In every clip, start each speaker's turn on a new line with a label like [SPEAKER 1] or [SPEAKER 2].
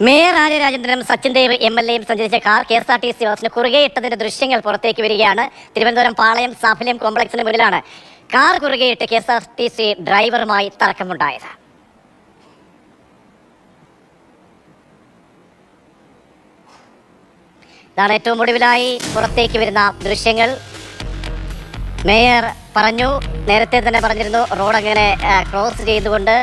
[SPEAKER 1] Mayor Arya രാജേന്ദ്രനും Sachin Dev M L എയും സഞ്ചരിച്ച car K S R T C ബസിന് കുറുകെ ഇട്ടതിന്റെ ദൃശ്യങ്ങൾ പുറത്തേക്ക് വരികയാണ്. തിരുവനന്തപുരം പാളയം സാഫല്യം കോംപ്ലക്സിന് മുന്നിലാണ് car കുറുകെയിട്ട് K S R T C ഡ്രൈവറുമായി തർക്കമുണ്ടായത്. ഇതാണ് ഏറ്റവും ഒടുവിലായി പുറത്തേക്ക് വരുന്ന ദൃശ്യങ്ങൾ. മേയർ പറഞ്ഞു നേരത്തെ തന്നെ പറഞ്ഞിരുന്നു റോഡ് അങ്ങനെ ക്രോസ് ചെയ്തുകൊണ്ട്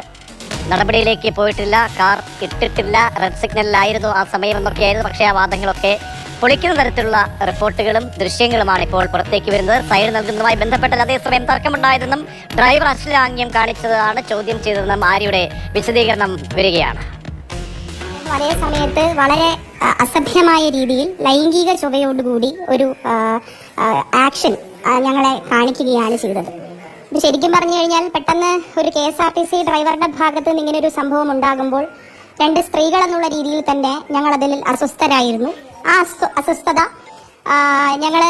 [SPEAKER 1] നടപടിയിലേക്ക് പോയിട്ടില്ല. കാർ ഇട്ടിട്ടില്ല. റെഡ് സിഗ്നലിലായിരുന്നു ആ സമയം എന്നൊക്കെയായിരുന്നു പക്ഷേ ആ വാദങ്ങളൊക്കെ പൊളിക്കുന്ന തരത്തിലുള്ള റിപ്പോർട്ടുകളും ദൃശ്യങ്ങളുമാണ് ഇപ്പോൾ പുറത്തേക്ക് വരുന്നത്. സൈഡ് നൽകുന്നതുമായി ബന്ധപ്പെട്ടത് അതേസമയം തർക്കമുണ്ടായതെന്നും ഡ്രൈവർ അശ്ലാംഗ്യം കാണിച്ചതാണ്. ചോദ്യം ചെയ്തതെന്നും ആര്യയുടെ വിശദീകരണം വരികയാണ്.
[SPEAKER 2] അതേ സമയത്ത് വളരെ അസഭ്യമായ രീതിയിൽ ലൈംഗിക ചുവയോടുകൂടി ഒരു ആക്ഷൻ ഞങ്ങളെ കാണിക്കുകയാണ് ചെയ്തത്. ഇത് ശരിക്കും പറഞ്ഞു കഴിഞ്ഞാൽ പെട്ടെന്ന് ഒരു K S R T C ഡ്രൈവറുടെ ഭാഗത്ത് നിന്ന് ഇങ്ങനെ ഒരു സംഭവം ഉണ്ടാകുമ്പോൾ രണ്ട് സ്ത്രീകൾ എന്നുള്ള രീതിയിൽ തന്നെ ഞങ്ങൾ അതിൽ അസ്വസ്ഥരായിരുന്നു. ആ അസ്വ- അസ്വസ്ഥത ഞങ്ങൾ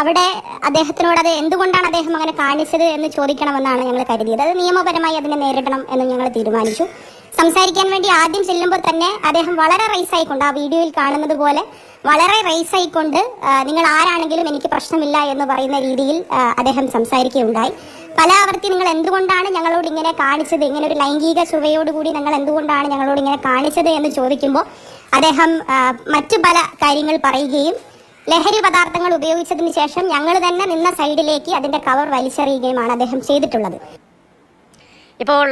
[SPEAKER 2] അവിടെ അദ്ദേഹത്തിനോട് അത് എന്തുകൊണ്ടാണ് അദ്ദേഹം അങ്ങനെ കാണിച്ചത് എന്ന് ചോദിക്കണമെന്നാണ് ഞങ്ങൾ കരുതിയത്. അത് നിയമപരമായി അതിനെ നേരിടണം എന്ന് ഞങ്ങൾ തീരുമാനിച്ചു. സംസാരിക്കാൻ വേണ്ടി ആദ്യം ചെല്ലുമ്പോൾ തന്നെ അദ്ദേഹം വളരെ റൈസ് ആയിക്കൊണ്ട് ആ വീഡിയോയിൽ കാണുന്നത് പോലെ വളരെ റൈസ് ആയിക്കൊണ്ട് ആ, നിങ്ങൾ ആരാണെങ്കിലും എനിക്ക് പ്രശ്നമില്ല എന്ന് പറയുന്ന രീതിയിൽ അദ്ദേഹം സംസാരിക്കുകയുണ്ടായി. പല ആവർത്തി നിങ്ങൾ എന്തുകൊണ്ടാണ് ഞങ്ങളോട് ഇങ്ങനെ കാണിച്ചത്? ഇങ്ങനെ ഒരു ലൈംഗിക ചുവയോടുകൂടി നിങ്ങൾ എന്തുകൊണ്ടാണ് ഞങ്ങളോട് ഇങ്ങനെ കാണിച്ചത് എന്ന് ചോദിക്കുമ്പോൾ അദ്ദേഹം മറ്റു പല കാര്യങ്ങൾ പറയുകയും ലഹരി പദാർത്ഥങ്ങൾ ഉപയോഗിച്ചതിന് ശേഷം ഞങ്ങൾ തന്നെ നിന്ന സൈഡിലേക്ക് അതിന്റെ കവർ വലിച്ചെറിയുകയുമാണ് അദ്ദേഹം ചെയ്തിട്ടുള്ളത്.
[SPEAKER 1] ഇപ്പോൾ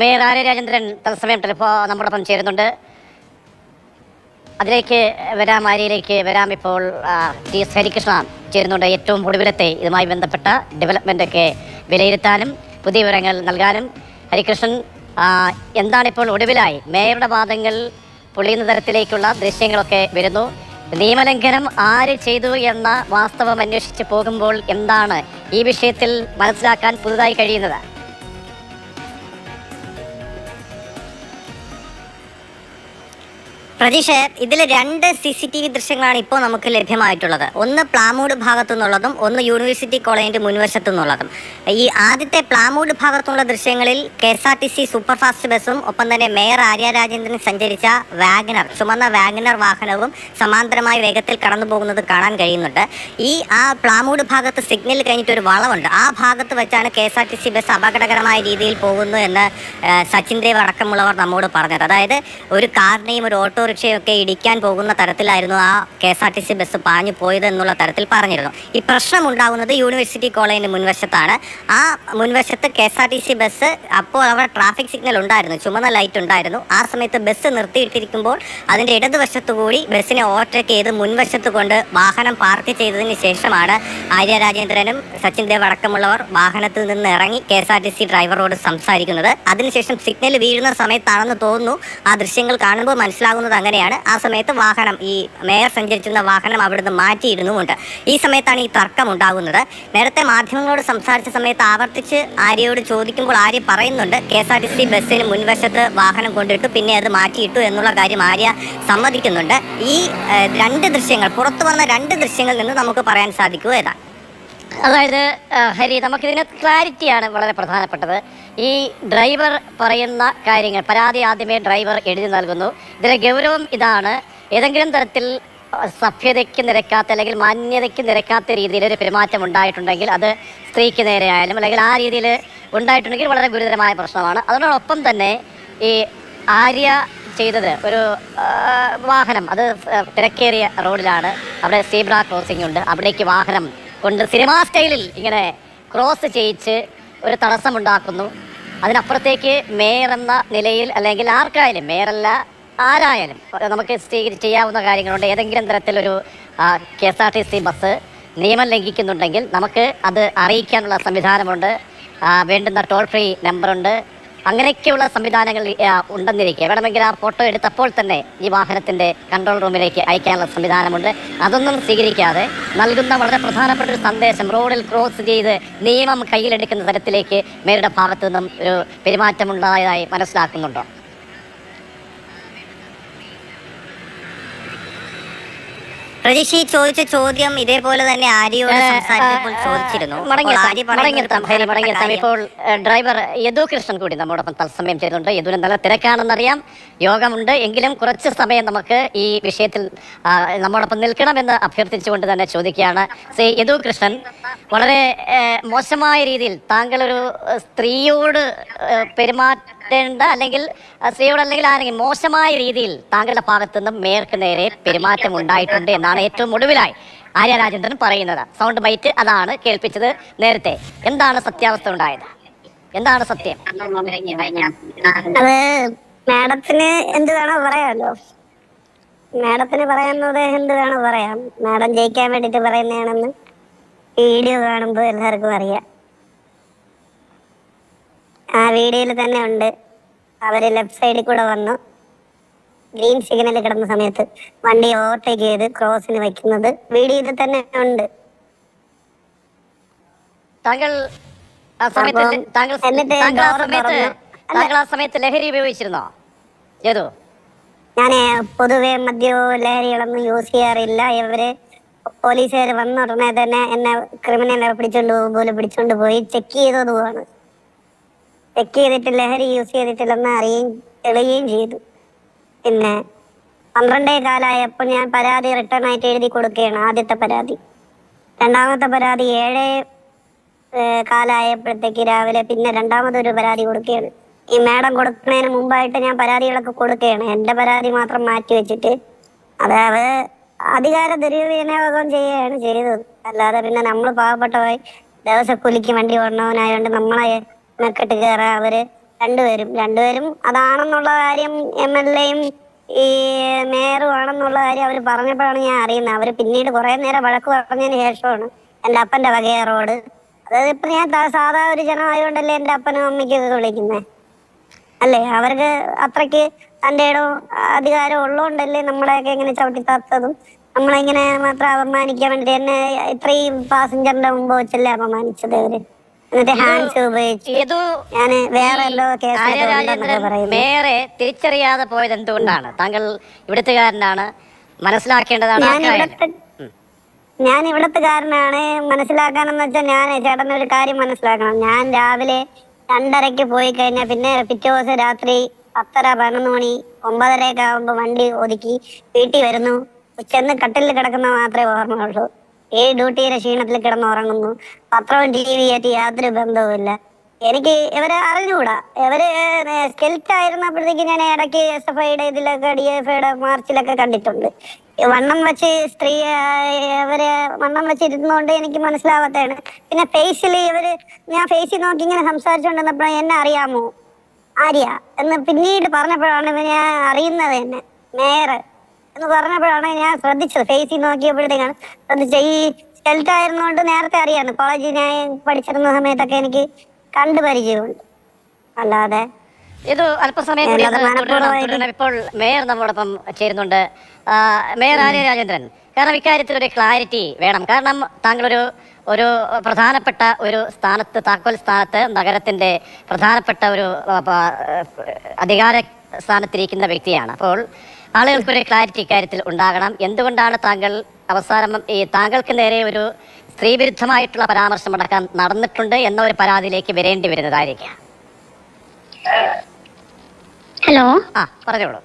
[SPEAKER 1] മേയർ രാജേന്ദ്രൻ തത്സമയം ടെലിഫോ നമ്മോടൊപ്പം ചേരുന്നുണ്ട്. അതിലേക്ക് വരാം ആര്യയിലേക്ക് വരാം. ഇപ്പോൾ ടി എസ് ഹരികൃഷ്ണ ചേരുന്നുണ്ട്. ഏറ്റവും ഒടുവിലത്തെ ഇതുമായി ബന്ധപ്പെട്ട ഡെവലപ്മെന്റ് ഒക്കെ വിലയിരുത്താനും പുതിയ വിവരങ്ങൾ നൽകാനും. ഹരികൃഷ്ണൻ എന്താണിപ്പോൾ ഒടുവിലായി മേയറുടെ വാദങ്ങൾ പൊളിയുന്ന തരത്തിലേക്കുള്ള ദൃശ്യങ്ങളൊക്കെ വരുന്നു. നിയമലംഘനം ആര് ചെയ്തു എന്ന വാസ്തവം അന്വേഷിച്ച് പോകുമ്പോൾ എന്താണ് ഈ വിഷയത്തിൽ മനസ്സിലാക്കാൻ പുതുതായി കഴിയുന്നത്?
[SPEAKER 3] പ്രതീഷ് ഇതിൽ രണ്ട് സി സി ടി വി ദൃശ്യങ്ങളാണ് ഇപ്പോൾ നമുക്ക് ലഭ്യമായിട്ടുള്ളത്. ഒന്ന് പ്ലാമൂട് ഭാഗത്തു നിന്നുള്ളതും ഒന്ന് യൂണിവേഴ്സിറ്റി കോളേജിന്റെ മുൻവശത്തു നിന്നുള്ളതും ഈ ആദ്യത്തെ പ്ലാമൂട് ഭാഗത്തുള്ള ദൃശ്യങ്ങളിൽ K S R T C superfast ബസ്സും ഒപ്പം തന്നെ മേയർ ആര്യ രാജേന്ദ്രൻ സഞ്ചരിച്ച വാഗനർ ചുമന്ന വാഗനർ വാഹനവും സമാന്തരമായ വേഗത്തിൽ കടന്നു പോകുന്നത് കാണാൻ കഴിയുന്നുണ്ട്. ഈ ആ പ്ലാമൂട് ഭാഗത്ത് സിഗ്നൽ കഴിഞ്ഞിട്ട് ഒരു വളവുണ്ട്. ആ ഭാഗത്ത് വെച്ചാണ് K S R T C bus അപകടകരമായ രീതിയിൽ പോകുന്നു എന്ന് സച്ചിൻ ദേവ് അടക്കമുള്ളവർ നമ്മോട് പറഞ്ഞത്. അതായത് ഒരു കാറിനെയും ഒരു ഓട്ടോറിക്ഷയും ഒക്കെ ഇടിക്കാൻ പോകുന്ന തരത്തിലായിരുന്നു ആ K S R T C bus പാഞ്ഞു പോയത് എന്നുള്ള തരത്തിൽ പറഞ്ഞിരുന്നു. ഈ പ്രശ്നം ഉണ്ടാകുന്നത് യൂണിവേഴ്സിറ്റി കോളേജിന് മുൻവശത്താണ്. ആ മുൻവശത്ത് K S R T C bus അപ്പോൾ അവിടെ ട്രാഫിക് സിഗ്നൽ ഉണ്ടായിരുന്നു. ചുമന്ന ലൈറ്റ് ഉണ്ടായിരുന്നു. ആ സമയത്ത് ബസ് നിർത്തിയിട്ടിരിക്കുമ്പോൾ അതിന്റെ ഇടതുവശത്തു കൂടി ബസ്സിനെ ഓവർടേക്ക് ചെയ്ത് മുൻവശത്ത് കൊണ്ട് വാഹനം പാർക്ക് ചെയ്തതിന് ശേഷമാണ് ആര്യ രാജേന്ദ്രനും സച്ചിൻ ദേവ് അടക്കമുള്ളവർ വാഹനത്തിൽ നിന്ന് ഇറങ്ങി K S R T C ഡ്രൈവറോട് സംസാരിക്കുന്നത്. അതിനുശേഷം സിഗ്നൽ വീഴുന്ന സമയത്താണെന്ന് തോന്നുന്നു. ആ ദൃശ്യങ്ങൾ കാണുമ്പോൾ മനസ്സിലാകുന്നത് അങ്ങനെയാണ്. ആ സമയത്ത് വാഹനം ഈ മേയർ സഞ്ചരിച്ചിരുന്ന വാഹനം അവിടുന്ന് മാറ്റിയിരുന്നുമുണ്ട്. ഈ സമയത്താണ് ഈ തർക്കം ഉണ്ടാകുന്നത്. നേരത്തെ മാധ്യമങ്ങളോട് സംസാരിച്ച സമയത്ത് ആവർത്തിച്ച് ആര്യയോട് ചോദിക്കുമ്പോൾ ആര്യ പറയുന്നുണ്ട് K S R T C ബസ്സിന് മുൻവശത്ത് വാഹനം കൊണ്ടിട്ടു പിന്നെ അത് മാറ്റിയിട്ടു എന്നുള്ള കാര്യം ആര്യ സമ്മതിക്കുന്നുണ്ട്. ഈ രണ്ട് ദൃശ്യങ്ങൾ പുറത്തു വന്ന രണ്ട് ദൃശ്യങ്ങളിൽ നിന്ന് നമുക്ക് പറയാൻ സാധിക്കുമോ ഏതാണ്?
[SPEAKER 1] അതായത് ഹരി നമുക്കിതിന് ക്ലാരിറ്റിയാണ് വളരെ പ്രധാനപ്പെട്ടത്. ഈ ഡ്രൈവർ പറയുന്ന കാര്യങ്ങൾ പരാതി ആദ്യമേ ഡ്രൈവർ എഴുതി നൽകുന്നു. ഇതിലെ ഗൗരവം ഇതാണ്. ഏതെങ്കിലും തരത്തിൽ സഭ്യതയ്ക്ക് നിരക്കാത്ത അല്ലെങ്കിൽ മാന്യതയ്ക്ക് നിരക്കാത്ത രീതിയിൽ ഒരു പെരുമാറ്റം ഉണ്ടായിട്ടുണ്ടെങ്കിൽ അത് സ്ത്രീക്ക് നേരെയായാലും അല്ലെങ്കിൽ ആ രീതിയിൽ ഉണ്ടായിട്ടുണ്ടെങ്കിൽ വളരെ ഗുരുതരമായ പ്രശ്നമാണ്. അതിനോടൊപ്പം തന്നെ ഈ ആര്യ ചെയ്തത് ഒരു വാഹനം അത് തിരക്കേറിയ റോഡിലാണ്. അവിടെ സീബ്ര ക്രോസിംഗ് ഉണ്ട്. അവിടേക്ക് വാഹനം കൊണ്ട് സിനിമാ സ്റ്റൈലിൽ ഇങ്ങനെ ക്രോസ് ചെയ്യിച്ച് ഒരു തടസ്സമുണ്ടാക്കുന്നു. അതിനപ്പുറത്തേക്ക് മേയർ എന്ന നിലയിൽ അല്ലെങ്കിൽ ആർക്കായാലും മേയറല്ല ആരായാലും നമുക്ക് ചെയ്യാവുന്ന കാര്യങ്ങളുണ്ട്. ഏതെങ്കിലും തരത്തിലൊരു K S R T C bus നിയമം ലംഘിക്കുന്നുണ്ടെങ്കിൽ നമുക്ക് അത് അറിയിക്കാനുള്ള സംവിധാനമുണ്ട്. വേണ്ടുന്ന ടോൾ ഫ്രീ നമ്പറുണ്ട് അങ്ങനെയൊക്കെയുള്ള സംവിധാനങ്ങൾ ഉണ്ടെന്നിരിക്കുക ഉണ്ടെന്നിരിക്കെ. വേണമെങ്കിൽ ആ ഫോട്ടോ എടുത്തപ്പോൾ തന്നെ ഈ വാഹനത്തിന്റെ കൺട്രോൾ റൂമിലേക്ക് അയക്കാനുള്ള സംവിധാനമുണ്ട്. അതൊന്നും സ്വീകരിക്കാതെ നൽകുന്ന വളരെ പ്രധാനപ്പെട്ട ഒരു സന്ദേശം റോഡിൽ ക്രോസ് ചെയ്ത് നിയമം കയ്യിലെടുക്കുന്ന തരത്തിലേക്ക് മേരുടെ ഭാഗത്തു നിന്നും ഒരു പെരുമാറ്റമുണ്ടായതായി മനസ്സിലാക്കുന്നുണ്ടോ?
[SPEAKER 3] പ്രതീക്ഷ ഈ ചോദിച്ച ചോദ്യം ഇതേപോലെ തന്നെ ആര്യയോട് സംസാരിച്ചപ്പോൾ ചോദിച്ചിരുന്നു.
[SPEAKER 1] മടങ്ങിയെത്താം. ഇപ്പോൾ ഡ്രൈവർ യദു കൃഷ്ണൻ കൂടി നമ്മോടൊപ്പം തത്സമയം ചെയ്തിട്ടുണ്ട് യദുവിന് നല്ല തിരക്കാണെന്നറിയാം. യോഗമുണ്ട്. എങ്കിലും കുറച്ച് സമയം നമുക്ക് ഈ വിഷയത്തിൽ നമ്മോടൊപ്പം നിൽക്കണമെന്ന് അഭ്യർത്ഥിച്ചുകൊണ്ട് തന്നെ ചോദിക്കുകയാണ്. ശ്രീ യദു കൃഷ്ണൻ വളരെ മോശമായ രീതിയിൽ താങ്കൾ ഒരു സ്ത്രീയോട് ഏഹ്, പെരുമാറ്റേണ്ട അല്ലെങ്കിൽ സ്ത്രീയോട് അല്ലെങ്കിൽ ആരെങ്കിലും മോശമായ രീതിയിൽ താങ്കളുടെ ഭാഗത്തു നിന്നും മേയർക്ക് നേരെ പെരുമാറ്റം ഉണ്ടായിട്ടുണ്ട് എന്നാണ് ഏറ്റവും ഒടുവിലായി ആര്യ രാജേന്ദ്രൻ പറയുന്നത്. സൗണ്ട് ബൈറ്റ് അതാണ് കേൾപ്പിച്ചത് നേരത്തെ. എന്താണ് സത്യാവസ്ഥ ഉണ്ടായത്? എന്താണ് സത്യം?
[SPEAKER 4] അത് മാഡത്തിന് എന്ത് വേണോ പറയാമല്ലോ മാഡത്തിന് പറയുന്നത് എന്ത് വേണോ പറയാം. മാഡം ജയിക്കാൻ വേണ്ടിട്ട് പറയുന്നതാണെന്ന് വീഡിയോ കാണുമ്പോൾ എല്ലാവർക്കും അറിയാം. ആ വീഡിയോയിൽ തന്നെ ഉണ്ട്. അവർ ലെഫ്റ്റ് സൈഡിൽ കൂടെ വന്നു. ഗ്രീൻ സിഗ്നൽ കിടന്ന സമയത്ത് വണ്ടി ഓവർടേക്ക് ചെയ്ത് ക്രോസിന് വെക്കുന്നത് വീഡിയോയിൽ തന്നെ ഉണ്ട്.
[SPEAKER 1] താങ്കൾ ആ സമയത്ത് താങ്കൾ
[SPEAKER 4] എന്നിട്ട്
[SPEAKER 1] താങ്കൾ ആ സമയത്ത് താങ്കൾ ആ സമയത്ത് ലഹരി ഉപയോഗിച്ചിരുന്നോ? ഏതോ?
[SPEAKER 4] ഞാൻ പൊതുവെ മദ്യവും ലഹരികളൊന്നും യൂസ് ചെയ്യാറില്ല. ഇവർ പോലീസുകാർ വന്ന ഉടനെ തന്നെ എന്നെ ക്രിമിനലെ പിടിച്ചോണ്ട് പോലെ പിടിച്ചോണ്ട് പോയി ചെക്ക് ചെയ്തതുമാണ്. ചെക്ക് ചെയ്തിട്ട് ലഹരി യൂസ് ചെയ്തിട്ടില്ലെന്ന് അറിയുകയും തെളിയുകയും ചെയ്തു. പിന്നെ പന്ത്രണ്ടേ കാലമായപ്പോൾ ഞാൻ പരാതി റിട്ടേൺ ആയിട്ട് എഴുതി കൊടുക്കുകയാണ് ആദ്യത്തെ പരാതി. രണ്ടാമത്തെ പരാതി ഏഴ് കാലമായപ്പോഴത്തേക്ക് രാവിലെ പിന്നെ രണ്ടാമതൊരു പരാതി കൊടുക്കുകയാണ്. ഈ മാഡം കൊടുക്കുന്നതിന് മുമ്പായിട്ട് ഞാൻ പരാതികളൊക്കെ കൊടുക്കുകയാണ്. എന്റെ പരാതി മാത്രം മാറ്റി വെച്ചിട്ട് അതായത് അധികാര ദുർവിനിയോഗം ചെയ്യുകയാണ് ചെയ്തത്. അല്ലാതെ പിന്നെ നമ്മൾ പാവപ്പെട്ടവരായി ദിവസക്കൂലിക്ക് വണ്ടി ഓടണവനായതുകൊണ്ട് നമ്മളെ മെക്കെട്ട് കയറാ അവർ രണ്ടുപേരും. രണ്ടുപേരും അതാണെന്നുള്ള കാര്യം എം എൽ എയും ഈ മേയറും ആണെന്നുള്ള കാര്യം അവർ പറഞ്ഞപ്പോഴാണ് ഞാൻ അറിയുന്നത്. അവർ പിന്നീട് കുറേ നേരം വഴക്ക് പറഞ്ഞതിന് ശേഷമാണ് എന്റെ അപ്പന്റെ വകയ റോഡ് അതായത് ഇപ്പൊ ഞാൻ സാധാ ഒരു ജനമായതുകൊണ്ടല്ലേ എന്റെ അപ്പനും അമ്മയ്ക്കൊക്കെ വിളിക്കുന്നത് അല്ലേ? അവർക്ക് അത്രയ്ക്ക് തന്റെ ഇടവും അധികാരം ഉള്ളതുകൊണ്ടല്ലേ നമ്മളെയൊക്കെ ഇങ്ങനെ ചവിട്ടിത്താത്തതും. നമ്മളിങ്ങനെ മാത്രം അപമാനിക്കാൻ വേണ്ടി എന്നെ ഇത്രയും പാസഞ്ചറിന്റെ മുമ്പ് വെച്ചല്ലേ അപമാനിച്ചത് അവർ എന്നിട്ട് ഉപയോഗിച്ച് ഞാൻ വേറെ
[SPEAKER 1] തിരിച്ചറിയാതെ പോയത് എന്തുകൊണ്ടാണ്? താങ്കൾ ഇവിടുത്തുകാരനാണ്. മനസ്സിലാക്കേണ്ടതാണ്
[SPEAKER 4] ഞാൻ ഇവിടത്തുകാരനാണ് മനസ്സിലാക്കാനെന്ന് വെച്ചാൽ ഞാൻ ചേട്ടൻ ഒരു കാര്യം മനസ്സിലാക്കണം. ഞാൻ രാവിലെ രണ്ടരയ്ക്ക് പോയി കഴിഞ്ഞാൽ പിന്നെ പിറ്റേ ദിവസം രാത്രി പത്തര പതിനൊന്ന് മണി ഒമ്പതരയൊക്കെ ആകുമ്പോൾ വണ്ടി ഒതുക്കി വീട്ടിൽ വരുന്നു. ചെന്ന് കട്ടിലിൽ കിടക്കുന്ന മാത്രമേ ഓർമ്മയുള്ളൂ. ഈ ഡ്യൂട്ടിയുടെ ക്ഷീണത്തിൽ കിടന്നുറങ്ങുന്നു. പത്രവും ടി വിയായിട്ട് യാതൊരു ബന്ധവുമില്ല. എനിക്ക് ഇവരെ അറിഞ്ഞുകൂടാ ഇവർ സ്കെൽറ്റ് ആയിരുന്നപ്പോഴത്തേക്ക് ഞാൻ ഇടയ്ക്ക് എസ് എഫ് ഐയുടെ ഇതിലൊക്കെ ഡി എഫ് ഐയുടെ മാർച്ചിലൊക്കെ കണ്ടിട്ടുണ്ട്. വണ്ണം വെച്ച് സ്ത്രീ ഇവരെ വണ്ണം വെച്ചിരുന്നോണ്ട് എനിക്ക് മനസ്സിലാവാത്തതാണ്. പിന്നെ ഫേസിൽ ഇവർ ഞാൻ ഫേസിൽ നോക്കി ഇങ്ങനെ സംസാരിച്ചുകൊണ്ടിരുന്നപ്പോൾ എന്നെ അറിയാമോ? ആര്യ? എന്ന് പിന്നീട് പറഞ്ഞപ്പോഴാണ് ഞാൻ അറിയുന്നത് തന്നെ മേയർ എന്ന് പറഞ്ഞപ്പോഴാണ് ഞാൻ ശ്രദ്ധിച്ചത്. ഫേസിൽ നോക്കിയപ്പോഴത്തേക്കാണ് ശ്രദ്ധിച്ചത്. ഈ സ്കെൽറ്റ് ആയിരുന്നുകൊണ്ട് നേരത്തെ അറിയാണ് കോളേജിൽ ഞാൻ പഠിച്ചിരുന്ന സമയത്തൊക്കെ എനിക്ക് കണ്ടു പരിചയമുണ്ട്. അല്ലാതെ
[SPEAKER 1] ഇത് അല്പസമയം. ഇപ്പോൾ മേയർ നമ്മോടൊപ്പം ചേരുന്നുണ്ട്. മേയർ ആര്യ രാജേന്ദ്രൻ. കാരണം ഇക്കാര്യത്തിൽ ഒരു ക്ലാരിറ്റി വേണം. കാരണം താങ്കളൊരു ഒരു പ്രധാനപ്പെട്ട ഒരു സ്ഥാനത്ത് താക്കോൽ സ്ഥാനത്ത് നഗരത്തിന്റെ പ്രധാനപ്പെട്ട ഒരു അധികാര സ്ഥാനത്തിരിക്കുന്ന വ്യക്തിയാണ്. അപ്പോൾ ആളുകൾക്കൊരു ക്ലാരിറ്റി ഇക്കാര്യത്തിൽ ഉണ്ടാകണം. എന്തുകൊണ്ടാണ് താങ്കൾ അവസാനം ഈ താങ്കൾക്ക് നേരെ ഒരു സ്ത്രീവിരുദ്ധമായിട്ടുള്ള പരാമർശം അടക്കം നടന്നിട്ടുണ്ട് എന്ന ഒരു പരാതിയിലേക്ക് വരേണ്ടി വരുന്നതായിരിക്കാം.
[SPEAKER 4] ഹലോ?
[SPEAKER 1] ആ പറഞ്ഞോളൂ.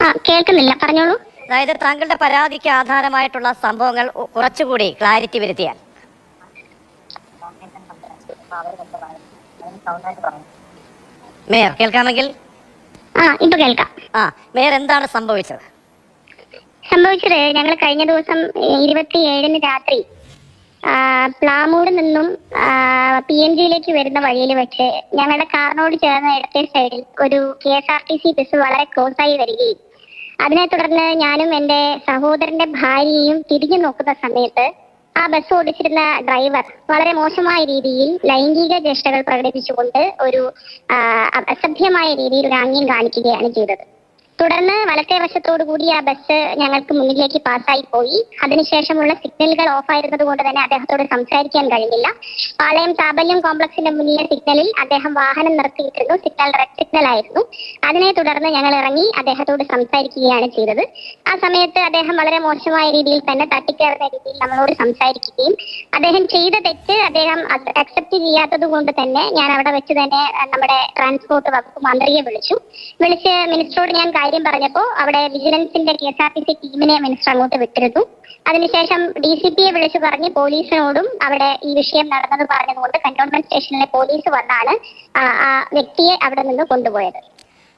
[SPEAKER 4] ആ കേൾക്കുന്നില്ല. പറഞ്ഞോളൂ.
[SPEAKER 1] അതായത് താങ്കളുടെ പരാതിക്ക് ആധാരമായിട്ടുള്ള സംഭവങ്ങൾ കുറച്ചുകൂടി ക്ലാരിറ്റി വരുത്തിയാൽ. മേയർ കേൾക്കാമെങ്കിൽ?
[SPEAKER 4] ആ ഇപ്പൊ കേൾക്കാം.
[SPEAKER 1] ആ വേറെ എന്താണ് സംഭവിച്ചത്?
[SPEAKER 4] സംഭവിച്ചത് ഞങ്ങൾ കഴിഞ്ഞ ദിവസം ഇരുപത്തി ഏഴിന് രാത്രി പ്ലാമൂട് നിന്നും പി എം ജിയിലേക്ക് വരുന്ന വഴിയിൽ വെച്ച് ഞങ്ങളുടെ കാറിനോട് ചേർന്ന ഇടത്തെ സൈഡിൽ ഒരു K S R T C bus വളരെ ക്ലോസ് ആയി വരികയും അതിനെ തുടർന്ന് ഞാനും എന്റെ സഹോദരന്റെ ഭാര്യയും തിരിഞ്ഞു നോക്കുന്ന സമയത്ത് ആ ബസ് ഓടിച്ചിരുന്ന ഡ്രൈവർ വളരെ മോശമായ രീതിയിൽ ലൈംഗിക ചേഷ്ടകൾ പ്രകടിപ്പിച്ചുകൊണ്ട് ഒരു അസഭ്യമായ രീതിയിൽ ഒരു ആംഗ്യം കാണിക്കുകയാണ് ചെയ്തത്.
[SPEAKER 5] തുടർന്ന് വലത്തെ വശത്തോടു കൂടി ആ ബസ് ഞങ്ങൾക്ക് മുന്നിലേക്ക് പാസ്സായി പോയി. അതിനുശേഷമുള്ള സിഗ്നലുകൾ ഓഫ് ആയിരുന്നത് കൊണ്ട് തന്നെ അദ്ദേഹത്തോട് സംസാരിക്കാൻ കഴിഞ്ഞില്ല. പാളയം താപല്യം കോംപ്ലക്സിന്റെ മുന്നിലെ സിഗ്നലിൽ അദ്ദേഹം വാഹനം നിർത്തിയിട്ടിരുന്നു. സിഗ്നൽ റെഡ് സിഗ്നൽ ആയിരുന്നു. അതിനെ തുടർന്ന് ഞങ്ങൾ ഇറങ്ങി അദ്ദേഹത്തോട് സംസാരിക്കുകയാണ് ചെയ്തത്. ആ സമയത്ത് അദ്ദേഹം വളരെ മോശമായ രീതിയിൽ തന്നെ തട്ടിക്കയറുന്ന രീതിയിൽ നമ്മളോട് സംസാരിക്കുകയും അദ്ദേഹം ചെയ്ത തെറ്റ് അദ്ദേഹം അക്സെപ്റ്റ് ചെയ്യാത്തത് കൊണ്ട് തന്നെ ഞാൻ അവിടെ വെച്ച് തന്നെ നമ്മുടെ ട്രാൻസ്പോർട്ട് വകുപ്പ് മന്ത്രിയെ വിളിച്ചു. വിളിച്ച് മിനിസ്റ്ററോട് ഞാൻ കാര്യം പറഞ്ഞപ്പോൾ അവിടെ വിജിലൻസിന്റെ K S R T C ടീമിനെ മിനിസ്റ്റർ അങ്ങോട്ട് വിട്ടിരുന്നു. അതിനുശേഷം ഡി സി പിയെ വിളിച്ചു പറഞ്ഞ് പോലീസിനോടും അവിടെ ഈ വിഷയം നടന്നത് പറഞ്ഞതുകൊണ്ട് കന്റോൺമെന്റ് സ്റ്റേഷനിലെ പോലീസ് വന്നാണ് ആ വ്യക്തിയെ അവിടെ നിന്ന് കൊണ്ടുപോയത്.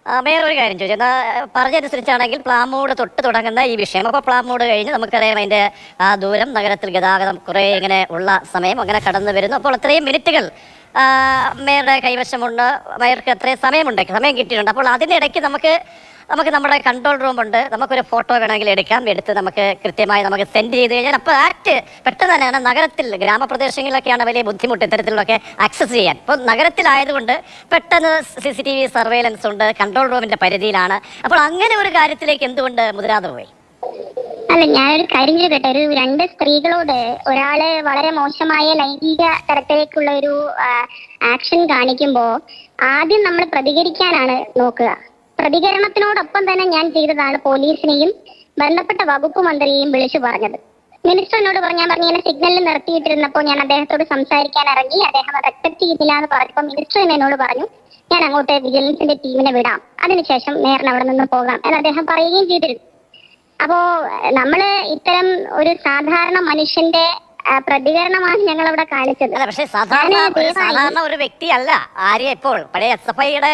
[SPEAKER 1] വേറൊരു ഒരു കാര്യം ചോദിച്ചു. പറഞ്ഞനുസരിച്ചാണെങ്കിൽ പറഞ്ഞതനുസരിച്ചാണെങ്കിൽ പ്ലാമൂട് തൊട്ട് തുടങ്ങുന്ന ഈ വിഷയം. അപ്പോൾ പ്ലാമൂട് കഴിഞ്ഞ് നമുക്കറിയാം അതിന്റെ ആ ദൂരം നഗരത്തിൽ ഗതാഗതം കുറേ ഇങ്ങനെ ഉള്ള സമയം അങ്ങനെ കടന്നു വരുന്നു. അപ്പോൾ അത്രയും മിനിറ്റുകൾ മേയറുടെ കൈവശമുണ്ട്. മേയർക്ക് അത്രയും സമയമുണ്ട് സമയം കിട്ടിയിട്ടുണ്ട്. അപ്പോൾ അതിനിടയ്ക്ക് നമുക്ക് നമുക്ക് നമ്മുടെ കൺട്രോൾ റൂം ഉണ്ട്. നമുക്കൊരു ഫോട്ടോ വേണമെങ്കിൽ എടുക്കാം. എടുത്ത് നമുക്ക് കൃത്യമായി നമുക്ക് സെൻഡ് ചെയ്ത് കഴിഞ്ഞാൽ അപ്പോൾ ആക്ട് പെട്ടെന്ന് തന്നെയാണ് നഗരത്തിൽ ഗ്രാമപ്രദേശങ്ങളിലൊക്കെയാണ് വലിയ ബുദ്ധിമുട്ട് ഇത്തരത്തിലുള്ളൊക്കെ ആക്സസ് ചെയ്യാൻ. അപ്പോൾ നഗരത്തിലായതുകൊണ്ട് പെട്ടെന്ന് C C T V surveillance ഉണ്ട് കൺട്രോൾ റൂമിന്റെ പരിധിയിലാണ്. അപ്പോൾ അങ്ങനെ ഒരു കാര്യത്തിലേക്ക് എന്തുകൊണ്ട് മുതിരാതെ പോയി?
[SPEAKER 5] അല്ല ഞാനൊരു കാര്യം ചോദിക്കട്ടെ. ഒരു രണ്ട് സ്ത്രീകളോട് ഒരാൾ വളരെ മോശമായ ലൈംഗിക തരത്തിലേക്കുള്ള ഒരു ആക്ഷൻ കാണിക്കുമ്പോൾ ആദ്യം നമ്മൾ പ്രതികരിക്കാനാണ് നോക്കുക. പ്രതികരണത്തിനോടൊപ്പം തന്നെ ഞാൻ ചെയ്തതാണ് പോലീസിനെയും ബന്ധപ്പെട്ട വകുപ്പ് മന്ത്രിയെയും വിളിച്ചു പറഞ്ഞത്. മിനിസ്റ്റർ എന്നോട് പറഞ്ഞു സിഗ്നലിൽ നിർത്തിയിട്ടിരുന്നപ്പോൾ ഞാൻ അദ്ദേഹത്തോട് സംസാരിക്കാൻ ഇറങ്ങി. അദ്ദേഹം അത് അക്സെപ്റ്റ് ചെയ്തില്ല എന്ന് പറഞ്ഞപ്പോൾ മിനിസ്റ്റർ എന്നോട് പറഞ്ഞു ഞാൻ അങ്ങോട്ട് വിജിലൻസിന്റെ ടീമിനെ വിടാം. അതിനുശേഷം നേരിന് അവിടെ നിന്ന് പോകാം. എന്ന് അദ്ദേഹം പറയുകയും ചെയ്തിരുന്നു. അപ്പോ നമ്മൾ ഇത്തരം ഒരു സാധാരണ മനുഷ്യന്റെ പ്രതികരണമാണ് ഞങ്ങൾ അവിടെ കാണിച്ചത്
[SPEAKER 1] പക്ഷേ സാധാരണ സാധാരണ ഒരു വ്യക്തിയല്ല ആര്യ ഇപ്പോൾ. പഴയ എസ് എഫ് ഐയുടെ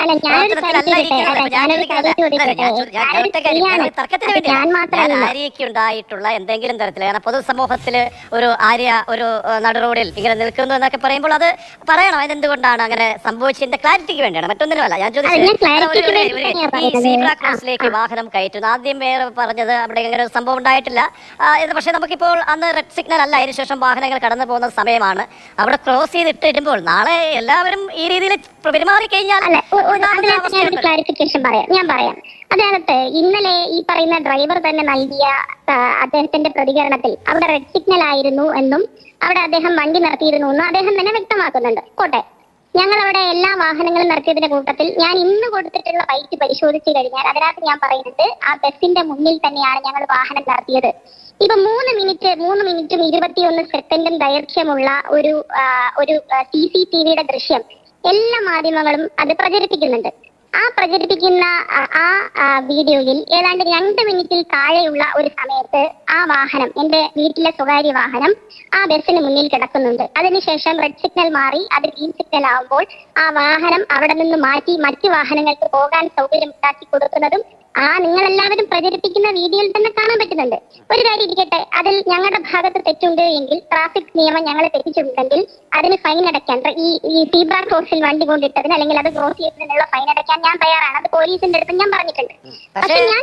[SPEAKER 1] ഉണ്ടായിട്ടുള്ള എന്തെങ്കിലും തരത്തിൽ കാരണം പൊതുസമൂഹത്തിൽ ഒരു ആര്യ ഒരു നടുറോഡിൽ ഇങ്ങനെ നിൽക്കുന്നു എന്നൊക്കെ പറയുമ്പോൾ അത് പറയണം. അതെന്തുകൊണ്ടാണ് അങ്ങനെ സംഭവിച്ചതിന്റെ ക്ലാരിറ്റിക്ക് വേണ്ടിയാണ്. മറ്റൊന്നിനുമല്ല ഞാൻ ചോദിച്ചത്. വാഹനം കയറ്റുന്നു. ആദ്യം വേറെ പറഞ്ഞത് അവിടെ ഇങ്ങനെ ഒരു സംഭവം ഉണ്ടായിട്ടില്ല. പക്ഷേ നമുക്കിപ്പോൾ അന്ന് റെഡ് സിഗ്നൽ അല്ല. അതിനുശേഷം വാഹനങ്ങൾ കടന്നു പോകുന്ന സമയമാണ്. അവിടെ ക്രോസ് ചെയ്തിട്ട് ഇടുമ്പോൾ നാളെ എല്ലാവരും ഈ രീതിയിൽ പെരുമാറി കഴിഞ്ഞാൽ.
[SPEAKER 5] ക്ലാരിഫിക്കേഷൻ പറയാം. ഞാൻ പറയാം. അതിനകത്ത് ഇന്നലെ ഈ പറയുന്ന ഡ്രൈവർ തന്നെ നൽകിയ അദ്ദേഹത്തിന്റെ പ്രതികരണത്തിൽ അവിടെ റെഡ് സിഗ്നൽ ആയിരുന്നു എന്നും അവിടെ അദ്ദേഹം വണ്ടി നിർത്തിയിരുന്നു എന്നും അദ്ദേഹം തന്നെ വ്യക്തമാക്കുന്നുണ്ട്. കോട്ടെ. ഞങ്ങൾ അവിടെ എല്ലാ വാഹനങ്ങളും നിർത്തിയതിന്റെ കൂട്ടത്തിൽ ഞാൻ ഇന്ന് കൊടുത്തിട്ടുള്ള ബൈക്ക് പരിശോധിച്ചു കഴിഞ്ഞാൽ അതിനകത്ത് ഞാൻ പറയുന്നുണ്ട് ആ ബസ്സിന്റെ മുന്നിൽ തന്നെയാണ് ഞങ്ങൾ വാഹനം നടത്തിയത് ഇപ്പൊ മൂന്ന് മിനിറ്റ് മൂന്ന് മിനിറ്റും ഇരുപത്തിയൊന്ന് സെക്കൻഡും ദൈർഘ്യമുള്ള ഒരു ഒരു സി സി ടി വിയുടെ ദൃശ്യം എല്ലാ മാധ്യമങ്ങളും അത് പ്രചരിപ്പിക്കുന്നുണ്ട്. ആ പ്രചരിപ്പിക്കുന്ന ആ- വീഡിയോയിൽ ഏതാണ്ട് രണ്ട് മിനിറ്റിൽ താഴെയുള്ള ഒരു സമയത്ത് ആ വാഹനം എന്റെ വീട്ടിലെ സ്വകാര്യ വാഹനം ആ ബസ്സിന് മുന്നിൽ കിടക്കുന്നുണ്ട്. അതിനുശേഷം റെഡ് സിഗ്നൽ മാറി അത് ഗ്രീൻ സിഗ്നൽ ആവുമ്പോൾ ആ വാഹനം അവിടെ നിന്ന് മാറ്റി മറ്റു വാഹനങ്ങൾക്ക് പോകാൻ സൗകര്യം ഉണ്ടാക്കി കൊടുക്കുന്നതും ആ നിങ്ങൾ എല്ലാവരും പ്രചരിപ്പിക്കുന്ന വീഡിയോയിൽ തന്നെ കാണാൻ പറ്റുന്നുണ്ട്. ഒരു കാര്യം ഇരിക്കട്ടെ അതിൽ ഞങ്ങളുടെ ഭാഗത്ത് തെറ്റുണ്ട് എങ്കിൽ ട്രാഫിക് നിയമം ഞങ്ങളെ തെറ്റിച്ചിട്ടുണ്ടെങ്കിൽ അതിന് ഫൈൻ അടയ്ക്കാൻ ഈ ഈ സീബ്ര ക്രോസിൽ വണ്ടി കൊണ്ടിട്ടതിന് അല്ലെങ്കിൽ അത് ക്രോസ് ചെയ്തതിനുള്ള ഫൈൻ അടയ്ക്കാൻ ഞാൻ തയ്യാറാണ്. അത് പോലീസിന്റെ അടുത്ത് ഞാൻ പറഞ്ഞിട്ടുണ്ട്.
[SPEAKER 1] പക്ഷേ
[SPEAKER 5] ഞാൻ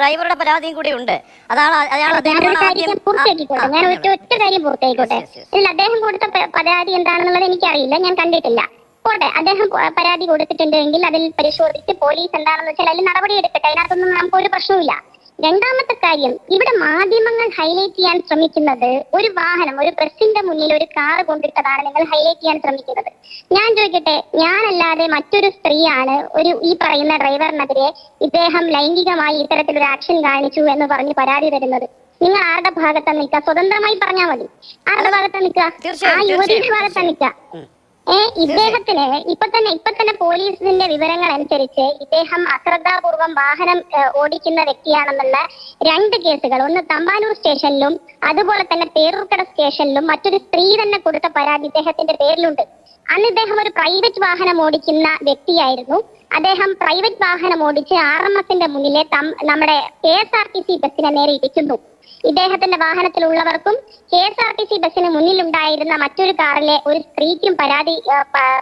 [SPEAKER 1] ഡ്രൈവറുടെ പരാതിയും കൂടി ഉണ്ട്. അതാണ്
[SPEAKER 5] ഞാൻ ഒറ്റ ഒറ്റ കാര്യം പൂർത്തിയായിക്കോട്ടെ. ഇതിൽ അദ്ദേഹം കൊടുത്ത പരാതി എന്താണെന്നുള്ളത് എനിക്കറിയില്ല. ഞാൻ കണ്ടിട്ടില്ല. പോട്ടെ. അദ്ദേഹം പരാതി കൊടുത്തിട്ടുണ്ട് എങ്കിൽ അതിൽ പരിശോധിച്ച് പോലീസ് എന്താണെന്ന് വെച്ചാൽ അതിൽ നടപടി എടുക്കട്ടെ. അതിനകത്തൊന്നും നമുക്ക് ഒരു പ്രശ്നവുമില്ല. രണ്ടാമത്തെ കാര്യം ഇവിടെ മാധ്യമങ്ങൾ ഹൈലൈറ്റ് ചെയ്യാൻ ശ്രമിക്കുന്നത് ഒരു വാഹനം ഒരു ബസിന്റെ മുന്നിൽ ഒരു കാർ കൊണ്ടിട്ടതാണ് നിങ്ങൾ ഹൈലൈറ്റ് ചെയ്യാൻ ശ്രമിക്കുന്നത്. ഞാൻ ചോദിക്കട്ടെ ഞാനല്ലാതെ മറ്റൊരു സ്ത്രീയാണ് ഒരു ഈ പറയുന്ന ഡ്രൈവറിനെതിരെ ഇദ്ദേഹം ലൈംഗികമായി ഇത്തരത്തിലൊരു ആക്ഷൻ കാണിച്ചു എന്ന് പറഞ്ഞ് പരാതി തരുന്നത്. നിങ്ങൾ ആരുടെ ഭാഗത്താ നിൽക്കുക? സ്വതന്ത്രമായി പറഞ്ഞാൽ മതി. ആരുടെ ഭാഗത്താ നിൽക്കുക? ആ യുവതിയുടെ
[SPEAKER 1] ഭാഗത്താണ്
[SPEAKER 5] ഭാഗത്താ നിൽക്കുക. ഇദ്ദേഹത്തിന് ഇപ്പൊ തന്നെ ഇപ്പൊ തന്നെ പോലീസിന്റെ വിവരങ്ങൾ അനുസരിച്ച് ഇദ്ദേഹം അശ്രദ്ധാപൂർവം വാഹനം ഓടിക്കുന്ന വ്യക്തിയാണെന്നുള്ള രണ്ട് കേസുകൾ. ഒന്ന് തമ്പാനൂർ സ്റ്റേഷനിലും അതുപോലെ തന്നെ പേരൂർക്കട സ്റ്റേഷനിലും മറ്റൊരു സ്ത്രീ തന്നെ കൊടുത്ത പരാതി ഇദ്ദേഹത്തിന്റെ പേരിലുണ്ട്. അന്ന് ഇദ്ദേഹം ഒരു പ്രൈവറ്റ് വാഹനം ഓടിക്കുന്ന വ്യക്തിയായിരുന്നു. അദ്ദേഹം പ്രൈവറ്റ് വാഹനം ഓടിച്ച് ആർ എം എസിന്റെ മുന്നിലെ നമ്മുടെ K S R T C ബസ്സിനെ നേരെ ഇടിക്കുന്നു. ഇദ്ദേഹത്തിന്റെ വാഹനത്തിലുള്ളവർക്കും K S R T C ബസ്സിന് മുന്നിലുണ്ടായിരുന്ന മറ്റൊരു കാറിലെ ഒരു സ്ത്രീക്കും പരാതി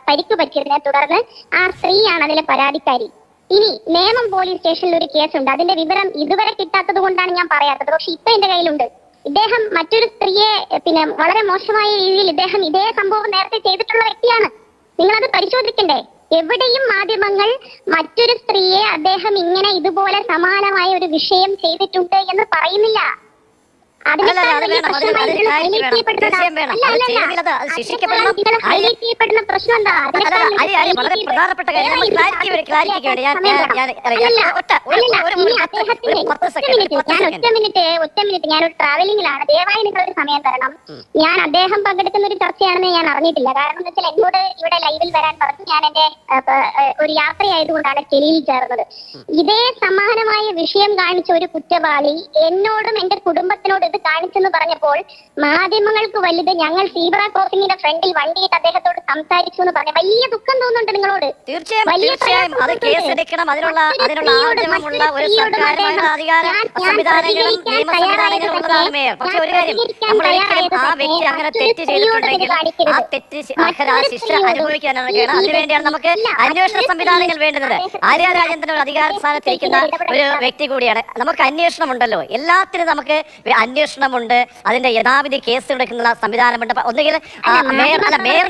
[SPEAKER 5] പരിക്കു പറ്റിയതിനെ തുടർന്ന് ആ സ്ത്രീയാണ് അതിലെ പരാതിക്കാരി. ഇനി നേമം പോലീസ് സ്റ്റേഷനിൽ ഒരു കേസുണ്ട്. അതിന്റെ വിവരം ഇതുവരെ കിട്ടാത്തത് കൊണ്ടാണ് ഞാൻ പറയാത്തത്. പക്ഷെ ഇപ്പൊ എന്റെ കയ്യിലുണ്ട്. ഇദ്ദേഹം മറ്റൊരു സ്ത്രീയെ പിന്നെ വളരെ മോശമായ രീതിയിൽ ഇദ്ദേഹം ഇതേ സംഭവം നേരത്തെ ചെയ്തിട്ടുള്ള വ്യക്തിയാണ്. നിങ്ങൾ അത് പരിശോധിക്കണ്ടേ? എവിടെയും മാധ്യമങ്ങൾ മറ്റൊരു സ്ത്രീയെ അദ്ദേഹം ഇങ്ങനെ ഇതുപോലെ സമാനമായ ഒരു വിഷയം ചെയ്തിട്ടുണ്ട് എന്ന് പറയുന്നില്ല.
[SPEAKER 1] വളരെ പ്രധാനപ്പെട്ട കാര്യം. വേണ്ടി- ഞാൻ- ഒറ്റ,
[SPEAKER 5] മിനിറ്റ്
[SPEAKER 1] ഒരു- ഒരു ഒരു
[SPEAKER 5] ഒറ്റ മിനിറ്റ്, ഞാൻ ഞാനൊരു ട്രാവലിംഗിലാണ് ദയവായി നിങ്ങൾ ഒരു സമയം തരണം. ഞാൻ അദ്ദേഹം പങ്കെടുക്കുന്ന ഒരു ചർച്ചയാണെന്ന് ഞാൻ അറിഞ്ഞിട്ടില്ല. കാരണം എന്ന് വെച്ചാൽ എന്നോട് ഇവിടെ ലൈവിൽ വരാൻ പറഞ്ഞു. ഞാൻ എന്റെ ഒരു യാത്രയായതുകൊണ്ടാണ് ചെലിയിൽ ചേർന്നത്. ഇതേ സമാനമായ വിഷയം കാണിച്ച ഒരു കുറ്റവാളി എന്നോടും എന്റെ കുടുംബത്തിനോട് ഇത് കാണിച്ചെന്ന് പറഞ്ഞപ്പോൾ മാധ്യമങ്ങൾക്ക് വലുത് ഞങ്ങൾ സീബ്ര ക്രോസിംഗിന്റെ ഫ്രണ്ടിൽ വണ്ടിയിട്ട് അദ്ദേഹത്തോട് സംസാരിച്ചു എന്ന് പറഞ്ഞ. വലിയ ദുഃഖം തോന്നുന്നുണ്ട് നിങ്ങളോട്.
[SPEAKER 1] തീർച്ചയായും തീർച്ചയായും. അത് കേസെടുക്കണം. അതിനുള്ള അതിനുള്ള ഒരു
[SPEAKER 5] സ്ത്രീയോട്
[SPEAKER 1] സർക്കാരുമായുള്ള
[SPEAKER 5] അദ്ദേഹം
[SPEAKER 1] അധികാര
[SPEAKER 5] ഞാൻ- ഞാൻ
[SPEAKER 1] സംവിധാനങ്ങളും നിയമ സംവിധാനങ്ങളും ഉള്ളതാണ് മേയർ. പക്ഷെ ഒരു കാര്യം നമ്മൾ ഒരിക്കലും ആ വ്യക്തി അങ്ങനെ
[SPEAKER 5] മറ്റൊരു
[SPEAKER 1] തെറ്റ് ചെയ്തിട്ടുണ്ടെങ്കിൽ
[SPEAKER 5] കാണിക്കരുത്.
[SPEAKER 1] ആ തെറ്റ് ശിക്ഷ അനുഭവിക്കാനാണ് അതിനുവേണ്ടിയാണ് നമുക്ക് അന്വേഷണ സംവിധാനങ്ങൾ വേണ്ടുന്നത് ആര്യ രാജേന്ദ്രൻ ഒരു അധികാര സ്ഥാനത്തിരിക്കുന്ന ഒരു വ്യക്തി കൂടിയാണ്. നമുക്ക് അന്വേഷണമുണ്ടല്ലോ. എല്ലാത്തിനും നമുക്ക് ഒരു അന്വേഷണമുണ്ട് അതിന്റെ യഥാവിധി കേസ് എടുക്കുന്ന സംവിധാനമുണ്ട്. ഒന്നുകിൽ മേയർ അല്ല മേയർ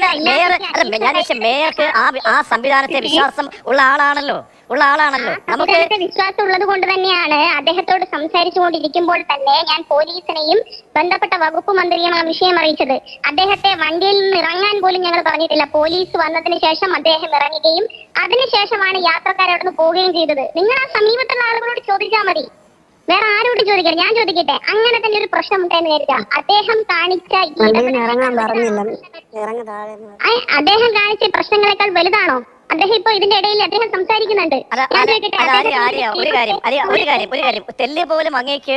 [SPEAKER 5] പ്രവർത്തകർ
[SPEAKER 1] അല്ല ഞാൻ മേയർക്ക് ആ ആ സംവിധാനത്തെ വിശ്വാസം ഉള്ള ആളാണല്ലോ. ഉള്ള ആളാണല്ലോ. നമുക്ക്
[SPEAKER 5] വിശ്വാസം ഉള്ളത് കൊണ്ട് തന്നെയാണ് അദ്ദേഹത്തോട് സംസാരിച്ചു കൊണ്ടിരിക്കുമ്പോൾ തന്നെ ഞാൻ പോലീസിനെയും ബന്ധപ്പെട്ട വകുപ്പ് മന്ത്രിയും ആ വിഷയം അറിയിച്ചത്. അദ്ദേഹത്തെ വണ്ടിയിൽ നിന്ന് ഇറങ്ങാൻ പോലും ഞങ്ങൾ പറഞ്ഞിട്ടില്ല. പോലീസ് വന്നതിന് ശേഷം അദ്ദേഹം ഇറങ്ങുകയും അതിനുശേഷമാണ് യാത്രക്കാരോടൊന്ന് നിന്ന് പോവുകയും ചെയ്തത്. നിങ്ങൾ ആ സമീപത്തുള്ള ആളുകളോട് ചോദിച്ചാൽ മതി. വേറെ ആരോട് ചോദിക്കണം ഞാൻ ചോദിക്കട്ടെ? അങ്ങനെ തന്നെ ഒരു പ്രശ്നം ഉണ്ടായെന്ന് കേട്ടോ അദ്ദേഹം കാണിച്ച അദ്ദേഹം കാണിച്ച പ്രശ്നങ്ങളെക്കാൾ വലുതാണോ? അദ്ദേഹം ഇപ്പൊ ഇതിന്റെ ഇടയിൽ അദ്ദേഹം സംസാരിക്കുന്നുണ്ട്.
[SPEAKER 1] ഒരു കാര്യം ഒരു കാര്യം ഒരു കാര്യം. തെല്ല് പോലും അങ്ങേക്ക്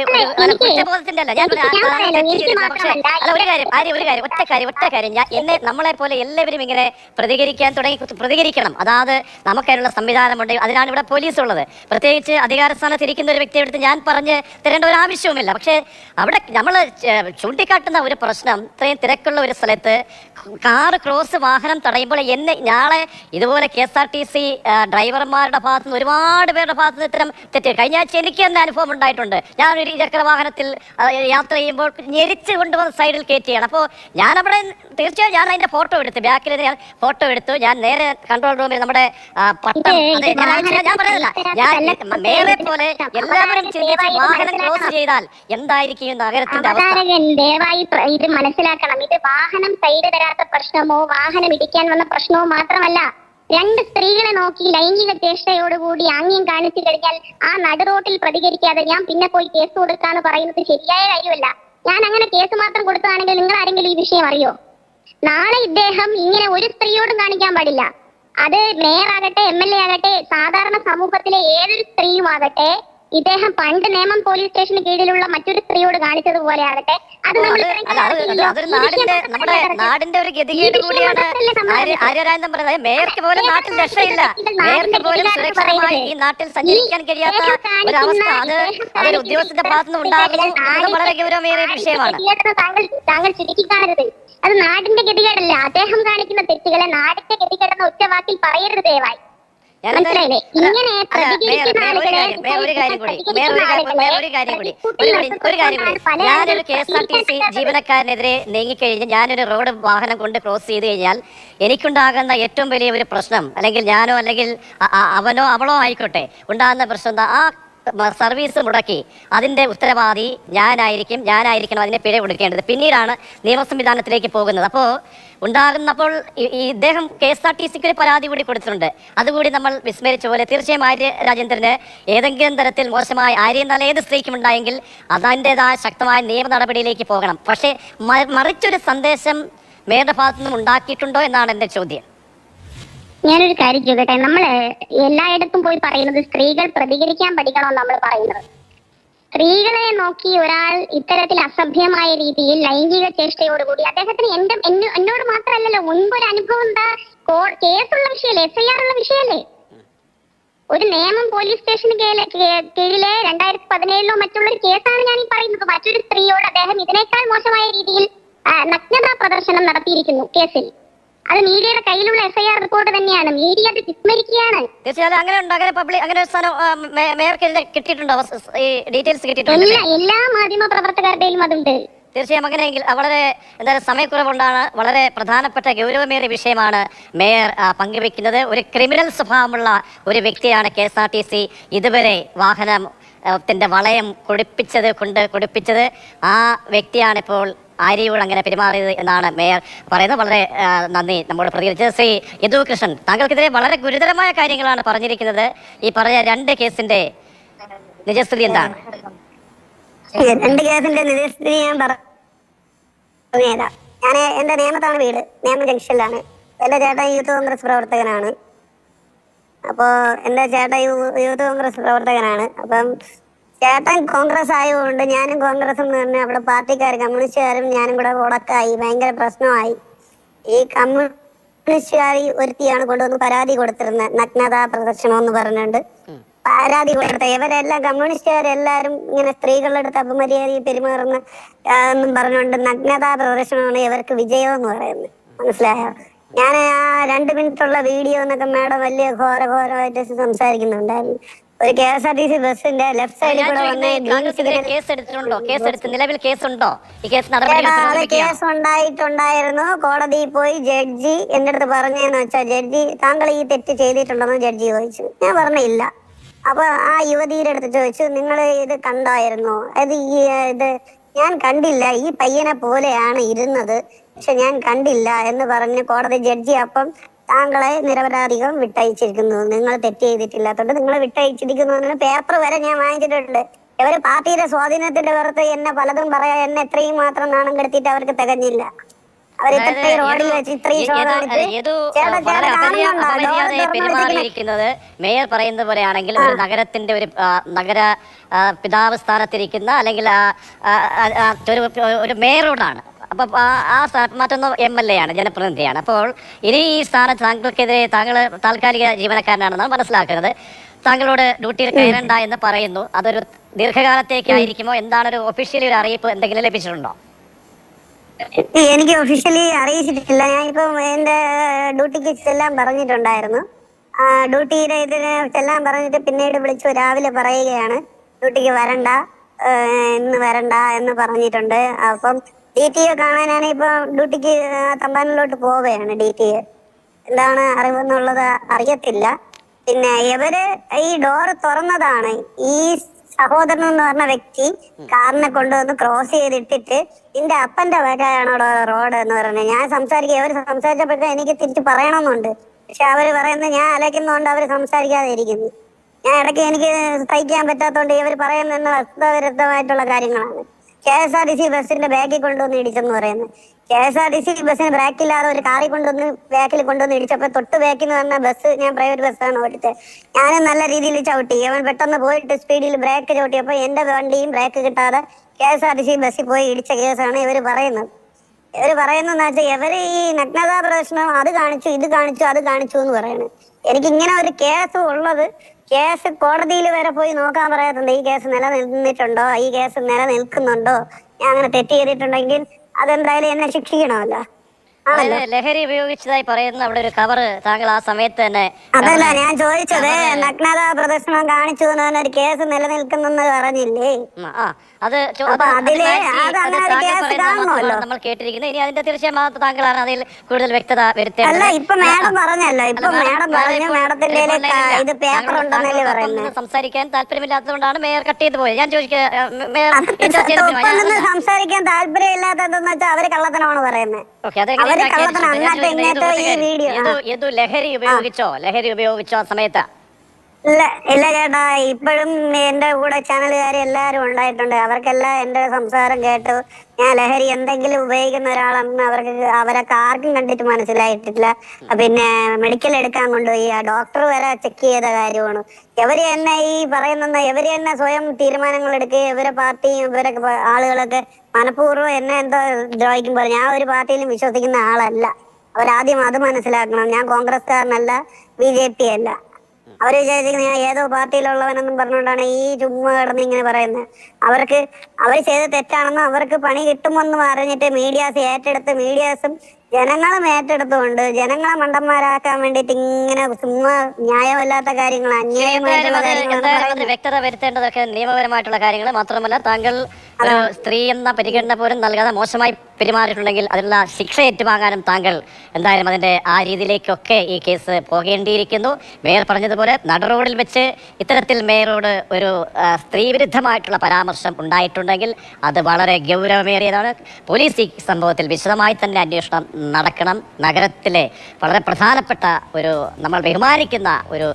[SPEAKER 1] കുറ്റബോധത്തിന്റെ അല്ല ഞാൻ ഒരു കാര്യം ആര്യ ഒരു കാര്യം ഒറ്റ കാര്യം ഒറ്റ കാര്യം. ഞാൻ എന്നെ നമ്മളെ പോലെ എല്ലാവരും ഇങ്ങനെ പ്രതികരിക്കാൻ തുടങ്ങി പ്രതികരിക്കണം. അതായത് നമുക്കതിനുള്ള സംവിധാനമുണ്ട്. അതിനാണ് ഇവിടെ പോലീസ് ഉള്ളത് പ്രത്യേകിച്ച് അധികാര സ്ഥാനത്ത് ഇരിക്കുന്ന ഒരു വ്യക്തിയെ എടുത്ത് ഞാൻ പറഞ്ഞ് തരേണ്ട ഒരു ആവശ്യവുമില്ല. പക്ഷേ അവിടെ നമ്മൾ ചൂണ്ടിക്കാട്ടുന്ന ഒരു പ്രശ്നം ഇത്രയും തിരക്കുള്ള ഒരു സ്ഥലത്ത് കാറ് ക്രോസ് വാഹനം തടയുമ്പോൾ എന്നെ ഞാളെ ഇതുപോലെ K S R T C ഡ്രൈവർമാരുടെ ഭാഗത്തു നിന്ന് ഒരുപാട് പേരുടെ ഭാഗത്ത് നിന്ന് ഇത്തരം തെറ്റ് കഴിഞ്ഞ ആഴ്ച എനിക്ക് തന്നെ അനുഭവം ഉണ്ടായിട്ടുണ്ട്. ഞാൻ ഒരു ഇരുചക്ര വാഹനത്തിൽ യാത്ര ചെയ്യുമ്പോൾ ഞെരിച്ച് കൊണ്ടുവന്ന് സൈഡിൽ കയറ്റിയാണ്. അപ്പോൾ ഞാനവിടെ തീർച്ചയായും ഞാൻ അതിന്റെ ഫോട്ടോ എടുത്തു. ബാക്കിൽ ഞാൻ ഫോട്ടോ എടുത്തു. ഞാൻ നേരെ കൺട്രോൾ റൂമിൽ നമ്മുടെ പട്ടം. ഞാൻ പറയുന്നില്ല ഞാൻ മേലെ പോലെ എല്ലാവരും ചിന്തിച്ച് വാഹനം ക്ലോസ് ചെയ്താൽ എന്തായിരിക്കും നഗരത്തിന്റെ
[SPEAKER 5] ദയവായി ഇത് മനസ്സിലാക്കണം. ഇത് വാഹനം സൈഡ് തരാത്ത പ്രശ്നമോ വാഹനം ഇടിക്കാൻ വന്ന പ്രശ്നമോ മാത്രമല്ല. രണ്ട് സ്ത്രീകളെ നോക്കി ലൈംഗിക ചേഷ്ടയോടുകൂടി ആംഗ്യം കാണിച്ചു കഴിഞ്ഞാൽ ആ നടു റോട്ടിൽ പ്രതികരിക്കാതെ ഞാൻ പിന്നെ പോയി കേസ് കൊടുക്കാന്ന് പറയുന്നത് ശരിയായ കാര്യമല്ല. ഞാൻ അങ്ങനെ കേസ് മാത്രം കൊടുത്തതാണെങ്കിൽ നിങ്ങൾ ആരെങ്കിലും ഈ വിഷയം അറിയോ? നാളെ ഇദ്ദേഹം ഇങ്ങനെ ഒരു സ്ത്രീയോടും കാണിക്കാൻ പാടില്ല. അത് മേയർ ആകട്ടെ എം എൽ എ ആകട്ടെ സാധാരണ സമൂഹത്തിലെ ഏതൊരു സ്ത്രീയും ആകട്ടെ ഇദ്ദേഹം പണ്ട് നേമം പോലീസ് സ്റ്റേഷന് കീഴിലുള്ള മറ്റൊരു സ്ത്രീയോട് കാണിച്ചതുപോലെ ആകട്ടെ അത്. നമ്മൾ
[SPEAKER 1] നമ്മുടെ നാടിന്റെ ഒരു ഗതികേട് കൂടിയാണ്. ആര്യരാജൻ പറഞ്ഞത് മേയർക്ക് പോലും നാട്ടിൽ രക്ഷയില്ല.
[SPEAKER 5] ഇത്
[SPEAKER 1] മേയർക്ക് പോലും സുരക്ഷിതമായി ഈ നാട്ടിൽ സഞ്ചരിക്കാൻ കഴിയാത്ത
[SPEAKER 5] ഒരു
[SPEAKER 1] അവസ്ഥ അത് അതൊരു ഉദ്യോഗസ്ഥന്റെ ഭാഗത്തുനിന്ന്
[SPEAKER 5] ഇത്തരം
[SPEAKER 1] ഉണ്ടാകുന്നു വളരെ ഗൗരവമേറിയ വിഷയമാണ്.
[SPEAKER 5] താങ്കൾ അത് നാടിന്റെ ഗതികേടല്ല. അദ്ദേഹം കാണിക്കുന്ന തെറ്റുകളെ നാടിന്റെ ഗതികേടെന്ന ഒറ്റ വാക്കിൽ പറയരുത് ദയവായി.
[SPEAKER 1] ഞാനൊരു K S R T C ജീവനക്കാരനെതിരെ നീങ്ങിക്കഴിഞ്ഞ് ഞാനൊരു റോഡ് വാഹനം കൊണ്ട് ക്രോസ് ചെയ്ത് കഴിഞ്ഞാൽ എനിക്കുണ്ടാകുന്ന ഏറ്റവും വലിയ ഒരു പ്രശ്നം അല്ലെങ്കിൽ ഞാനോ അല്ലെങ്കിൽ അവനോ അവളോ ആയിക്കോട്ടെ ഉണ്ടാകുന്ന പ്രശ്നം എന്താ? ആ സർവീസ് മുടക്കി. അതിന്റെ ഉത്തരവാദി ഞാനായിരിക്കും ഞാനായിരിക്കണം അതിനെ പിഴ കൊടുക്കേണ്ടത് പിന്നീടാണ് നിയമസംവിധാനത്തിലേക്ക് പോകുന്നത്. അപ്പോൾ ഉണ്ടാകുന്നപ്പോൾ ഇദ്ദേഹം കെ എസ് ആർ ടി സിക്ക് ഒരു പരാതി കൂടി കൊടുത്തിട്ടുണ്ട്. അതുകൂടി നമ്മൾ വിസ്മരിച്ച പോലെ തീർച്ചയായും ആര്യ രാജേന്ദ്രന് ഏതെങ്കിലും തരത്തിൽ മോശമായ ആര്യ എന്നാൽ ഏത് സ്ത്രീക്കും ഉണ്ടായെങ്കിൽ അതിന്റെതായ ശക്തമായ നിയമ നടപടിയിലേക്ക് പോകണം. പക്ഷേ മറിച്ചൊരു സന്ദേശം മേയുടെ ഭാഗത്തു നിന്നും ഉണ്ടാക്കിയിട്ടുണ്ടോ എന്നാണ് എന്റെ ചോദ്യം.
[SPEAKER 5] ഞാനൊരു കാര്യം ചോദിക്കട്ടെ? നമ്മൾ എല്ലായിടത്തും പോയി പറയുന്നത് സ്ത്രീകൾ പ്രതികരിക്കാൻ പഠിക്കണമെന്ന് നമ്മൾ പറയുന്നത്. സ്ത്രീകളെ നോക്കി ഒരാൾ ഇത്തരത്തിൽ അസഭ്യമായ രീതിയിൽ ലൈംഗിക ചേഷ്ടയോടുകൂടി അദ്ദേഹത്തിന് എന്റെ എന്നെ- എന്നോട് മാത്രമല്ലല്ലോ മുൻപൊരു അനുഭവം എന്താ? കേസുള്ള വിഷയല്ലേ എഫ് ഐ ആർ ഉള്ള വിഷയല്ലേ ഒരു നിയമം പോലീസ് സ്റ്റേഷന് കീഴിലെ രണ്ടായിരത്തി പതിനേഴിലോ മറ്റുള്ള ഒരു കേസാണ് ഞാൻ ഈ പറയുന്നത്. മറ്റൊരു സ്ത്രീയോട് അദ്ദേഹം ഇതിനേക്കാൾ മോശമായ രീതിയിൽ നഗ്നതാ പ്രദർശനം നടത്തിയിരിക്കുന്നു കേസിൽ. അത് മീഡിയയുടെ കയ്യിലുള്ള എഫ് ഐ ആർ റിപ്പോർട്ട് തന്നെയാണ്. മീഡിയ അത് വിസ്മരിക്കുകയാണ്.
[SPEAKER 1] തീർച്ചയായും അങ്ങനെ ഉണ്ട്. അങ്ങനെ പബ്ലിക് അങ്ങനെ ഒരു മേയർക്ക് കിട്ടിയിട്ടുണ്ടോ? ഈ ഡീറ്റെയിൽസ് കിട്ടിയിട്ടുണ്ടോ
[SPEAKER 5] എല്ലാ എല്ലാ മാധ്യമ പ്രവർത്തകരുടെയും അതുണ്ട്.
[SPEAKER 1] തീർച്ചയായും അങ്ങനെയെങ്കിൽ വളരെ എന്തായാലും സമയക്കുറവുണ്ടാണ്. വളരെ പ്രധാനപ്പെട്ട ഗൗരവമേറിയ വിഷയമാണ് മേയർ പങ്കുവെക്കുന്നത് ഒരു ക്രിമിനൽ സ്വഭാവമുള്ള ഒരു വ്യക്തിയാണ് K S R T C. ഇതുവരെ വാഹനം ആ, വളയം കൊടുപ്പിച്ചത് കൊണ്ട് കൊടുപ്പിച്ചത് ആ വ്യക്തിയാണ് ഇപ്പോൾ ആര്യയോട് അങ്ങനെ പെരുമാറിയത് എന്നാണ് മേയർ പറയുന്നത്. വളരെ നന്ദി. നമ്മുടെ പ്രതികരിച്ചത് ശ്രീ യദു കൃഷ്ണൻ. താങ്കൾക്കെതിരെ വളരെ ഗുരുതരമായ കാര്യങ്ങളാണ് പറഞ്ഞിരിക്കുന്നത്. ഈ പറഞ്ഞ രണ്ട് കേസിന്റെ നിജസ്ഥിതി എന്താണ്?
[SPEAKER 4] രണ്ട് കേസിന്റെ നിജസ്ഥിതി ഞാൻ പറഞ്ഞുതരാം ഞാൻ എന്റെ നിയമത്താണ് വീട്. നിയമ ജംഗ്ഷനിലാണ്. എന്റെ ചേട്ടൻ യൂത്ത് കോൺഗ്രസ് പ്രവർത്തകനാണ്. അപ്പോ എന്റെ ചേട്ടൻ യൂത്ത് കോൺഗ്രസ് പ്രവർത്തകനാണ്. അപ്പം ചേട്ടൻ കോൺഗ്രസ് ആയതുകൊണ്ട് ഞാനും കോൺഗ്രസും തന്നെ അവിടെ പാർട്ടിക്കാർ കമ്മ്യൂണിസ്റ്റുകാരും ഞാനും കൂടെ ഉടക്കായി ഭയങ്കര പ്രശ്നമായി. ഈ കമ്മ്യൂണിസ്റ്റുകാർ ഒരുത്തിയാണ് കൊണ്ടുവന്ന് പരാതി കൊടുത്തിരുന്നത് നഗ്നതാ പ്രദർശനം എന്ന് പറഞ്ഞുകൊണ്ട് പരാതി കൊടുത്ത ഇവരെല്ലാം കമ്മ്യൂണിസ്റ്റുകാരെല്ലാരും ഇങ്ങനെ സ്ത്രീകളുടെ അടുത്ത് അപമര്യാദയിൽ പെരുമാറുന്ന എന്നും പറഞ്ഞുകൊണ്ട് നഗ്നതാ പ്രദർശനമാണ് ഇവർക്ക് വിജയം എന്ന് പറയുന്നത് മനസ്സിലായോ? ഞാൻ ആ രണ്ട് മിനിറ്റുള്ള വീഡിയോ എന്നൊക്കെ മാഡം വലിയ ഘോര ഘോരമായിട്ട് സംസാരിക്കുന്നുണ്ടായിരുന്നു. ഒരു K S R T C ബസ്സിന്റെ ലെഫ്റ്റ് സൈഡിൽ കൂടെ വന്ന്
[SPEAKER 1] കേസ് എടുത്തിട്ടുണ്ടോ? കേസ് എടുത്ത് നിലവിൽ കേസുണ്ടോ? ഈ കേസ്
[SPEAKER 4] കേസ് ഉണ്ടായിട്ടുണ്ടായിരുന്നു കോടതിയിൽ പോയി ജഡ്ജി എന്റെ അടുത്ത് പറഞ്ഞെന്ന് വെച്ചാൽ ജഡ്ജി താങ്കൾ ഈ തെറ്റ് ചെയ്തിട്ടുണ്ടെന്ന് ജഡ്ജി ചോദിച്ചു. ഞാൻ പറഞ്ഞില്ല. അപ്പൊ ആ യുവതിയുടെ അടുത്ത് ചോദിച്ചു നിങ്ങൾ ഇത് കണ്ടായിരുന്നു? അത് ഈ ഇത് ഞാൻ കണ്ടില്ല. ഈ പയ്യനെ പോലെയാണ് ഇരുന്നത്. പക്ഷെ ഞാൻ കണ്ടില്ല എന്ന് പറഞ്ഞ് കോടതി ജഡ്ജി അപ്പം താങ്കളെ നിരപരാധികം വിട്ടയച്ചിരിക്കുന്നു. നിങ്ങൾ തെറ്റ് ചെയ്തിട്ടില്ലാത്തോണ്ട് നിങ്ങൾ വിട്ടയച്ചിരിക്കുന്നു പേപ്പർ വരെ ഞാൻ വാങ്ങിച്ചിട്ടുണ്ട്. ഇവർ പാർട്ടിയുടെ സ്വാധീനത്തിന്റെ പുറത്ത് എന്നെ പലതും പറയാ എന്നെ എത്രയും മാത്രം നാണം കെടുത്തിട്ട് അവർക്ക് തികഞ്ഞില്ല. അവർ ഇത്രയും റോഡിൽ വെച്ച് ഇത്രയും
[SPEAKER 1] പെരുമാറിയിരിക്കുന്നത്. മേയർ പറയുന്നത് പോലെയാണെങ്കിൽ ഒരു നഗരത്തിന്റെ ഒരു നഗര പിതാവ് സ്ഥാനത്തിരിക്കുന്ന അല്ലെങ്കിൽ ഒരു മേയറോടാണ്. അപ്പൊ ആ മറ്റൊന്ന് എം എൽ എ ആണ് ജനപ്രതിനിധിയാണ്. അപ്പോൾ ഇനി ഈ സ്ഥാനത്ത് താങ്കൾക്കെതിരെ താങ്കൾ താൽക്കാലിക ജീവനക്കാരനാണെന്നാണ് മനസ്സിലാക്കുന്നത്. താങ്കളോട് ഡ്യൂട്ടിയിൽ കയറണ്ട എന്ന് പറയുന്നു. അതൊരു ദീർഘകാലത്തേക്കായിരിക്കുമോ? എന്താണ് ഒരു ഒഫീഷ്യലി ഒരു അറിയിപ്പ് എന്തെങ്കിലും ലഭിച്ചിട്ടുണ്ടോ?
[SPEAKER 4] എനിക്ക് ഒഫീഷ്യലി അറിയിച്ചിട്ടില്ല. ഞാൻ ഇപ്പൊ എന്റെ ഡ്യൂട്ടിക്ക് ചെല്ലാൻ പറഞ്ഞിട്ടുണ്ടായിരുന്നു. ഡ്യൂട്ടിയുടെ ഇതിന് ചെല്ലാൻ പറഞ്ഞിട്ട് പിന്നീട് വിളിച്ചു. രാവിലെ പറയുകയാണ് ഡ്യൂട്ടിക്ക് വരണ്ട ഇന്ന് വരണ്ട എന്ന് പറഞ്ഞിട്ടുണ്ട്. അപ്പം ഡി ടി എ കാണാനാണ് ഇപ്പൊ ഡ്യൂട്ടിക്ക് തമ്പാനിലോട്ട് പോവുകയാണ് ഡി ടി എന്താണ് അറിവെന്നുള്ളത് അറിയത്തില്ല. പിന്നെ ഇവർ ഈ ഡോർ തുറന്നതാണ്. ഈ സഹോദരൻ എന്ന് പറഞ്ഞ വ്യക്തി കാറിനെ കൊണ്ടുവന്ന് ക്രോസ് ചെയ്തിട്ടിട്ട് നിന്റെ അപ്പന്റെ വകയാണോ റോഡ് എന്ന് പറയുന്നത് ഞാൻ സംസാരിക്കുക അവർ സംസാരിച്ചപ്പോഴത്തെ എനിക്ക് തിരിച്ചു പറയണമെന്നുണ്ട്. പക്ഷെ അവർ പറയുന്നത് ഞാൻ അലയ്ക്കുന്നതുകൊണ്ട് അവർ സംസാരിക്കാതെ ഇരിക്കുന്നു ഞാൻ ഇടയ്ക്ക് എനിക്ക് സഹിക്കാൻ പറ്റാത്തതുകൊണ്ട് ഇവർ പറയുന്ന വസ്തുതവിരുദ്ധമായിട്ടുള്ള കാര്യങ്ങളാണ്. K S R T C ബസ്സിന്റെ ബാക്കിൽ കൊണ്ടുവന്ന് ഇടിച്ചെന്ന് പറയുന്നത് K S R T C ബസ്സിന് ബ്രാക്കില്ലാതെ ഒരു കാറിൽ കൊണ്ടുവന്ന് ബാക്കിൽ കൊണ്ടുവന്ന് ഇടിച്ചപ്പോൾ തൊട്ട് ബാക്കിൽ നിന്ന് വന്ന ബസ് ഞാൻ പ്രൈവറ്റ് ബസ്സാണ് ഓടിച്ചത്. ഞാനും നല്ല രീതിയിൽ ചവിട്ടി. അവൻ പെട്ടെന്ന് പോയിട്ട് സ്പീഡിൽ ബ്രേക്ക് ചവിട്ടിയപ്പോൾ എന്റെ വണ്ടിയും ബ്രേക്ക് കിട്ടാതെ K S R T C ബസ്സിൽ പോയി ഇടിച്ച കേസാണ് ഇവർ പറയുന്നത്. ഇവർ പറയുന്നതെന്ന് വെച്ചാൽ ഇവർ ഈ നഗ്നതാ പ്രദർശനം അത് കാണിച്ചു ഇത് കാണിച്ചു അത് കാണിച്ചു എന്ന് പറയുന്നത്. എനിക്ക് ഇങ്ങനെ ഒരു കേസ് ഉള്ളത് കേസ് കോടതിയിൽ വരെ പോയി നോക്കാൻ പറയാത്തുണ്ട് ഈ കേസ് നിലനിന്നിട്ടുണ്ടോ? ഈ കേസ് നിലനിൽക്കുന്നുണ്ടോ? ഞാൻ അങ്ങനെ തെറ്റ് ചെയ്തിട്ടുണ്ടെങ്കിൽ അതെന്തായാലും എന്നെ ശിക്ഷിക്കണമല്ലോ.
[SPEAKER 1] ലഹരി ഉപയോഗിച്ചതായി പറയുന്ന അവിടെ ഒരു കവറ് താങ്കൾ ആ സമയത്ത് തന്നെ
[SPEAKER 4] അതല്ല ഞാൻ ചോദിച്ചത് നഗ്നത പ്രദർശനം കാണിച്ചു ഒരു കേസ് നിലനിൽക്കുന്നെന്ന് പറഞ്ഞില്ലേ?
[SPEAKER 1] അത് നമ്മൾ-. കേട്ടിരിക്കുന്നത്. ഇനി അതിന്റെ തീർച്ചയായും താങ്കളാണ് അതിൽ കൂടുതൽ വ്യക്തത വരുത്തേണ്ടത്.
[SPEAKER 4] അല്ല ഇപ്പൊ മാഡം പറഞ്ഞല്ലോ ഇപ്പൊ മാഡം പറഞ്ഞു മാഡത്തിന്റെ. ഇത് പേപ്പർ ഉണ്ടെന്നല്ലേ പറയുന്നത്.
[SPEAKER 1] സംസാരിക്കാൻ താല്പര്യമില്ലാത്തതുകൊണ്ടാണ് മേയർ കട്ട് ചെയ്ത് പോയത്. ഞാൻ
[SPEAKER 4] ചോദിക്കാൻ സംസാരിക്കാൻ താല്പര്യമില്ലാത്തതെന്ന് വെച്ചാൽ അവർ കള്ളത്തനമാണ് പറയുന്നത്
[SPEAKER 1] ഏതു ലഹരി ഉപയോഗിച്ചോ? ലഹരി ഉപയോഗിച്ചോ ആ സമയത്ത്?
[SPEAKER 4] ഇല്ല ഇല്ല ചേട്ടാ ഇപ്പോഴും എന്റെ കൂടെ ചാനലുകാർ എല്ലാരും ഉണ്ടായിട്ടുണ്ട്. അവർക്കെല്ലാം എന്റെ സംസാരം കേട്ടു. ഞാൻ ലഹരി എന്തെങ്കിലും ഉപയോഗിക്കുന്ന ഒരാളാണെന്ന് അവർക്ക് അവരൊക്കെ ആർക്കും കണ്ടിട്ട് മനസ്സിലായിട്ടില്ല. പിന്നെ മെഡിക്കൽ എടുക്കാൻ കൊണ്ടുപോയി. ആ ഡോക്ടർ വരെ ചെക്ക് ചെയ്ത കാര്യമാണ്. ഇവർ തന്നെ ഈ പറയുന്ന ഇവർ തന്നെ സ്വയം തീരുമാനങ്ങൾ എടുക്കുകയും ഇവരെ പാർട്ടിയും ഇവരൊക്കെ ആളുകളൊക്കെ മനഃപൂർവം എന്നെ എന്തോ ദ്രോഹിക്കുമ്പോൾ ഞാൻ ഒരു പാർട്ടിയിലും വിശ്വസിക്കുന്ന ആളല്ല. അവരാദ്യം അത് മനസ്സിലാക്കണം. ഞാൻ കോൺഗ്രസ്സുകാരനല്ല ബി ജെ പി അല്ല. അവർ വിചാരിച്ചിരിക്കുന്നത് ഞാൻ ഏതോ പാർട്ടിയിലുള്ളവനെന്നും പറഞ്ഞുകൊണ്ടാണ് ഈ ചുമ്മാ കിടന്ന് ഇങ്ങനെ പറയുന്നത്. അവർക്ക് അവർ ചെയ്ത തെറ്റാണെന്നും അവർക്ക് പണി കിട്ടുമെന്നും അറിഞ്ഞിട്ട് മീഡിയാസ് ഏറ്റെടുത്ത് മീഡിയാസും ജനങ്ങളും മേറ്റെടുത്തുകൊണ്ട് ജനങ്ങളെ മണ്ടന്മാരാക്കാൻ വേണ്ടിട്ട് ഇങ്ങനെ ചുമ്മാ ന്യായമല്ലാത്ത കാര്യങ്ങൾ അന്യായമായിട്ടുള്ള
[SPEAKER 1] വ്യക്തത വരുത്തേണ്ടതൊക്കെ നിയമപരമായിട്ടുള്ള കാര്യങ്ങൾ മാത്രമല്ല താങ്കൾ സ്ത്രീ എന്ന പരിഗണന പോലും നൽകാതെ മോശമായി പെരുമാറിയിട്ടുണ്ടെങ്കിൽ അതിനുള്ള ശിക്ഷ ഏറ്റുവാങ്ങാനും താങ്കൾ എന്തായാലും അതിന്റെ ആ രീതിയിലേക്കൊക്കെ ഈ കേസ് പോകേണ്ടിയിരിക്കുന്നു. മേയർ പറഞ്ഞതുപോലെ നട റോഡിൽ വെച്ച് ഇത്തരത്തിൽ മേയറോട് ഒരു സ്ത്രീവിരുദ്ധമായിട്ടുള്ള പരാമർശം ഉണ്ടായിട്ടുണ്ടെങ്കിൽ അത് വളരെ ഗൗരവമേറിയതാണ്. പോലീസ് ഈ സംഭവത്തിൽ വിശദമായി തന്നെ അന്വേഷണം നടക്കണം. നഗരത്തിലെ വളരെ പ്രധാനപ്പെട്ട ഒരു നമ്മൾ ബഹുമാനിക്കുന്ന ഒരു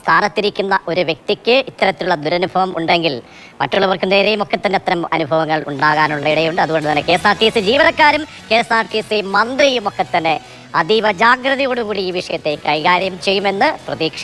[SPEAKER 1] സ്ഥാനത്തിരിക്കുന്ന ഒരു വ്യക്തിക്ക് ഇത്തരത്തിലുള്ള ദുരനുഭവം ഉണ്ടെങ്കിൽ മറ്റുള്ളവർക്ക് നേരെയും ഒക്കെ തന്നെ അത്തരം അനുഭവങ്ങൾ ഉണ്ടാകാനുള്ള ഇടയുണ്ട്. അതുകൊണ്ട് തന്നെ K S R T C ജീവനക്കാരും K S R T C മന്ത്രിയും ഒക്കെ തന്നെ അതീവ ജാഗ്രതയോടുകൂടി ഈ വിഷയത്തെ കൈകാര്യം ചെയ്യുമെന്ന് പ്രതീക്ഷിക്കുന്നു.